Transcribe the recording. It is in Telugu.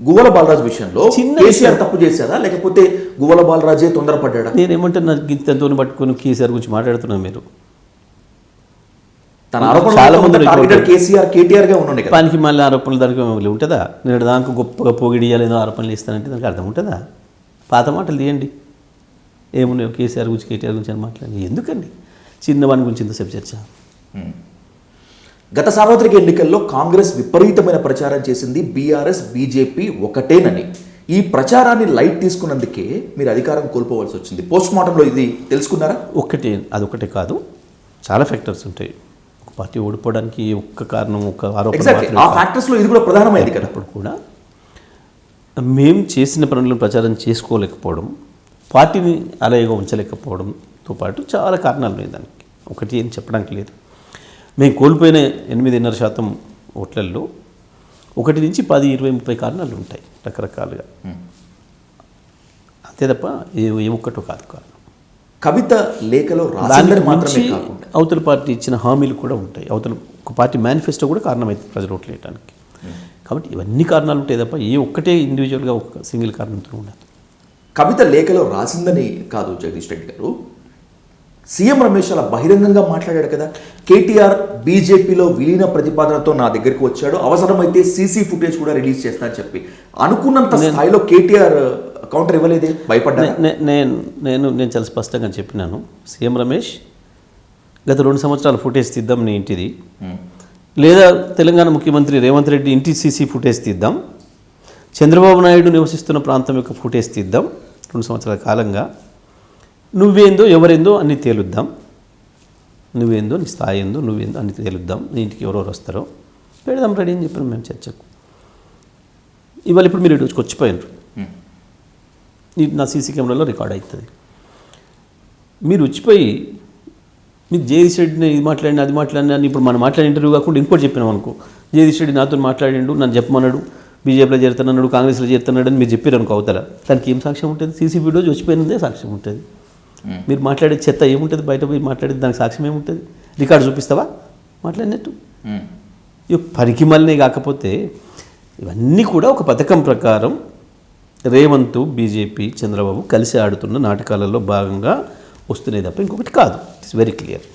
గువ్వల బాలరాజు విషయంలో చిన్న కేసీఆర్ తప్పు చేశారా లేకపోతే గువ్వల బాలరాజే తొందరపడ్డా నేనేమంటున్నా గింతతో పట్టుకొని కేసీఆర్ గురించి మాట్లాడుతున్నా మీరు. తన ఆరోపణ కేసీఆర్ కేటీఆర్గా పానికి మళ్ళీ ఆరోపణలు దానికి మళ్ళీ ఉంటుందా? నేను దానికి గొప్పగా పొగిడియాలేదో ఆరోపణలు ఇస్తానంటే దానికి అర్థం ఉంటుందా? పాత మాటలు తీయండి. ఏమున్నాయో కేసీఆర్ గురించి కేటీఆర్ గురించి అని మాట్లాడి ఎందుకండి? చిన్నవాని గురించి ఇంతసేపు చర్చ గత సార్వత్రిక ఎన్నికల్లో కాంగ్రెస్ విపరీతమైన ప్రచారం చేసింది బీఆర్ఎస్ బీజేపీ ఒకటేనని. ఈ ప్రచారాన్ని లైట్ తీసుకున్నందుకే మీరు అధికారం కోల్పోవలసి వచ్చింది. పోస్ట్ మార్టంలో ఇది తెలుసుకున్నారా? ఒక్కటే అదొక్కటే కాదు. చాలా ఫ్యాక్టర్స్ ఉంటాయి. ఒక పార్టీ ఓడిపోవడానికి ఒక్క కారణం ఒక ఆరోపణ ఆ ఫ్యాక్టర్స్లో ఇది కూడా ప్రధానమైంది కదా. అప్పుడు కూడా మేము చేసిన పనులను ప్రచారం చేసుకోలేకపోవడం పార్టీని అలాగే ఉంచలేకపోవడంతో పాటు చాలా కారణాలు ఉన్నాయి దానికి. ఒకటి ఏం చెప్పడానికి లేదు. మేము కోల్పోయిన ఎనిమిదిన్నర శాతం ఓట్లల్లో ఒకటి నుంచి పది ఇరవై ముప్పై కారణాలు ఉంటాయి రకరకాలుగా. అంతే తప్ప ఏ ఏ ఒక్కటో కాదు కారణం. కవిత లేఖలో మాత్రమే అవతల పార్టీ ఇచ్చిన హామీలు కూడా ఉంటాయి. అవతల ఒక పార్టీ మేనిఫెస్టో కూడా కారణమైంది ప్రజలు ఓట్లు వేయడానికి కాబట్టి ఇవన్నీ కారణాలు ఉంటాయి తప్ప ఏ ఒక్కటే ఇండివిజువల్గా ఒక సింగిల్ కారణంతో ఉండదు. కవిత లేఖలో రాసిందని కాదు జగదీష్ రెడ్డి గారు. సీఎం రమేష్ అలా బహిరంగంగా మాట్లాడాడు కదా. కేటీఆర్ బీజేపీలో విలీన ప్రతిపాదనతో నా దగ్గరికి వచ్చాడు. అవసరమైతే సీసీ ఫుటేజ్ కూడా రిలీజ్ చేస్తా అని చెప్పి. అనుకున్నంత స్థాయిలో కేటీఆర్ కౌంటర్ ఇవ్వలేదే? భయపడ్డా నేను నేను నేను చాలా స్పష్టంగా చెప్పినాను. సీఎం రమేష్ గత రెండు సంవత్సరాల ఫుటేజ్ తీద్దాం నీ ఇంటిది. లేదా తెలంగాణ ముఖ్యమంత్రి రేవంత్ రెడ్డి ఇంటి సీసీ ఫుటేజ్ తీద్దాం. చంద్రబాబు నాయుడు నివసిస్తున్న ప్రాంతం యొక్క ఫుటేజ్ తీద్దాం. రెండు సంవత్సరాల కాలంగా. నువ్వేందో ఎవరేందో అన్ని తేలుద్దాం. నువ్వేందో నీ స్థాయి ఏందో నువ్వేందో అన్ని తేలుద్దాం. నీ ఇంటికి ఎవరెవరు వస్తారో పెడదాం రెడీ అని చెప్పినాం మేము చర్చకు. ఇవాళ ఇప్పుడు మీరు ఇటు వచ్చిపోయినారు. ఇది నా సీసీ కెమెరాలో రికార్డ్ అవుతుంది మీరు వచ్చిపోయి మీరు జగదీష్ రెడ్డిని ఇది మాట్లాడిన అది మాట్లాడినా ఇప్పుడు మనం మాట్లాడిన ఇంటర్వ్యూ కాకుండా ఇంకోటి చెప్పినాం అనుకో. జగదీష్ రెడ్డి నాతో మాట్లాడిండు నన్ను చెప్పమన్నాడు బీజేపీలో చేరుతున్నాడు కాంగ్రెస్లో చేరుతున్నాడు అని మీరు చెప్పారు అనుకో అవతల. దానికి ఏం సాక్ష్యం ఉంటుంది? సీసీ వీడియో వచ్చిపోయినదే సాక్ష్యం ఉంటుంది. మీరు మాట్లాడే చెత్త ఏముంటుంది? బయట పోయి మాట్లాడేది దానికి సాక్ష్యం ఏముంటుంది? రికార్డు చూపిస్తావా? మాట్లాడినట్టు. ఇవి పరికి మళ్ళీ కాకపోతే ఇవన్నీ కూడా ఒక పథకం ప్రకారం రేవంత్ బీజేపీ చంద్రబాబు కలిసి ఆడుతున్న నాటకాలలో భాగంగా వస్తున్నాయి తప్ప ఇంకొకటి కాదు. It's very clear